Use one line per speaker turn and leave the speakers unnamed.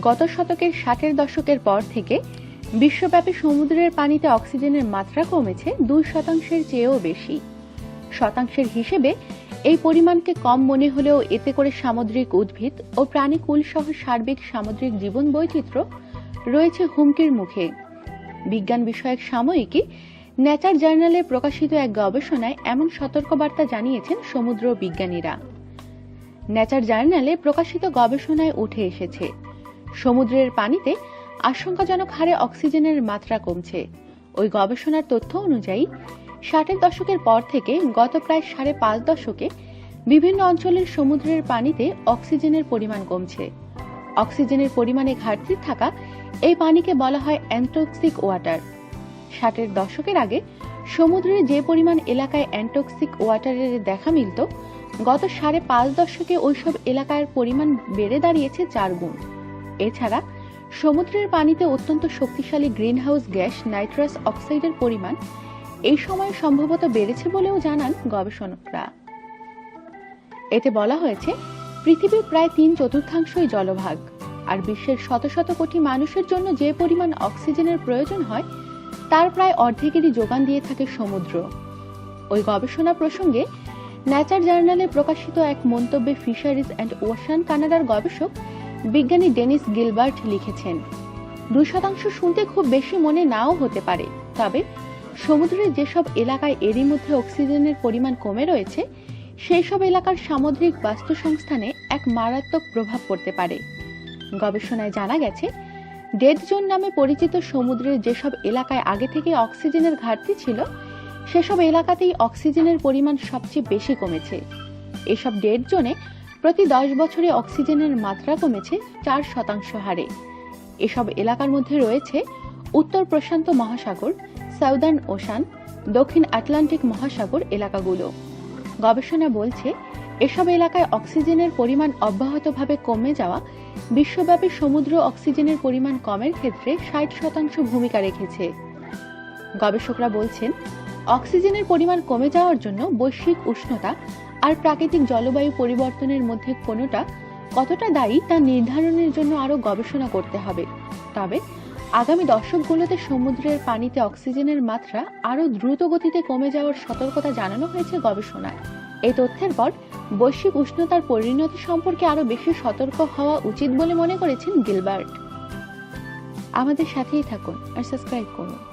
গত শতকের ষাটের দশকের পর থেকে বিশ্বব্যাপী সমুদ্রের পানিতে অক্সিজেনের মাত্রা কমেছে দুই শতাংশের চেয়েও বেশি। শতাংশের হিসেবে এই পরিমাণকে কম মনে হলেও এতে করে সামুদ্রিক উদ্ভিদ ও প্রাণীকুল সহ সার্বিক সামুদ্রিক জীবন বৈচিত্র্য রয়েছে হুমকির মুখে। বিজ্ঞান বিষয়ক সাময়িকী নেচার জার্নালে প্রকাশিত এক গবেষণায় এমন সতর্কবার্তা জানিয়েছেন সমুদ্র বিজ্ঞানীরা। নেচার জার্নালে প্রকাশিত গবেষণায় উঠে এসেছে সমুদ্রের পানিতে আশঙ্কাজনক হারে অক্সিজেনের মাত্রা কমছে। ওই গবেষণার তথ্য অনুযায়ী, ষাটের দশকের পর থেকে গত প্রায় সাড়ে পাঁচ দশকে বিভিন্ন অঞ্চলের সমুদ্রের পানিতে অক্সিজেনের পরিমাণ কমছে। অক্সিজেনের পরিমাণে ঘাটতি থাকা এই পানিকে বলা হয় অ্যান্টোক্সিক ওয়াটার। ষাটের দশকের আগে সমুদ্রের যে পরিমাণ এলাকায় অ্যান্টোক্সিক ওয়াটারের দেখা মিলত, গত সাড়ে পাঁচ দশকে ওইসব এলাকার পরিমাণ বেড়ে দাঁড়িয়েছে চার গুণ। এছাড়া সমুদ্রের পানিতে অত্যন্ত শক্তিশালী গ্রিনহাউস গ্যাস নাইট্রাস অক্সাইডের পরিমাণ এই সময়ে সম্ভবত বেড়েছে বলেও জানান গবেষকরা। এতে বলা হয়েছে, পৃথিবীর প্রায় তিন চতুর্থাংশই জলভাগ, আর বিশ্বের শত শত কোটি মানুষের জন্য যে পরিমাণ অক্সিজেনের প্রয়োজন হয়, তার প্রায় অর্ধেকেরই যোগান দিয়ে থাকে সমুদ্র। ওই গবেষণা প্রসঙ্গে ন্যাচার জার্নালে প্রকাশিত এক মন্তব্যে ফিশারিজ অ্যান্ড ওশান কানাডার গবেষক বিজ্ঞানী ডেনিস গিলবার্ট লিখেছেন, দুই শতাংশ শুনতে খুব বেশি মনে নাও হতে পারে, তবে সমুদ্রের যেসব এলাকায় এরই মধ্যে অক্সিজেনের পরিমাণ কমে রয়েছে, সেই সব এলাকার সামুদ্রিক বাস্তুসংস্থানে এক মারাত্মক প্রভাব পড়তে পারে। গবেষণায় জানা গেছে, ডেড জোন নামে পরিচিত সমুদ্রের যেসব এলাকায় আগে থেকে অক্সিজেনের ঘাটতি ছিল, সেসব এলাকাতেই অক্সিজেনের পরিমাণ সবচেয়ে বেশি কমেছে। এসব ডেড জোনে প্রতি দশ বছরে অক্সিজেনের মাত্রা কমেছে চার শতাংশ হারে। এসব এলাকার মধ্যে রয়েছে উত্তর প্রশান্ত মহাসাগর, সাউদার্ন ওশান, দক্ষিণ আটলান্টিক মহাসাগর এলাকাগুলো। গবেষণা বলছে, এসব এলাকায় অক্সিজেনের পরিমাণ অব্যাহতভাবে কমে যাওয়া বিশ্বব্যাপী সমুদ্র অক্সিজেনের পরিমাণ কমের ক্ষেত্রে ষাট শতাংশ ভূমিকা রেখেছে। গবেষকরা বলছেন, অক্সিজেনের পরিমাণ কমে যাওয়ার জন্য বৈশ্বিক উষ্ণতা আর প্রাকৃতিক জলবায়ু পরিবর্তনের মধ্যে কোনোটা কতটা দায়ী তা নির্ধারণের জন্য আরও গবেষণা করতে হবে। তবে আগামী দশকগুলোতে সমুদ্রের পানিতে অক্সিজেনের মাত্রা আরও দ্রুত গতিতে কমে যাওয়ার সতর্কতা জানানো হয়েছে গবেষণায়। এই তথ্যের পর বৈশ্বিক উষ্ণতার পরিণতি সম্পর্কে আরও বেশি সতর্ক হওয়া উচিত বলে মনে করেছেন গিলবার্ট। আমাদের সাথেই থাকুন আর সাবস্ক্রাইব করুন।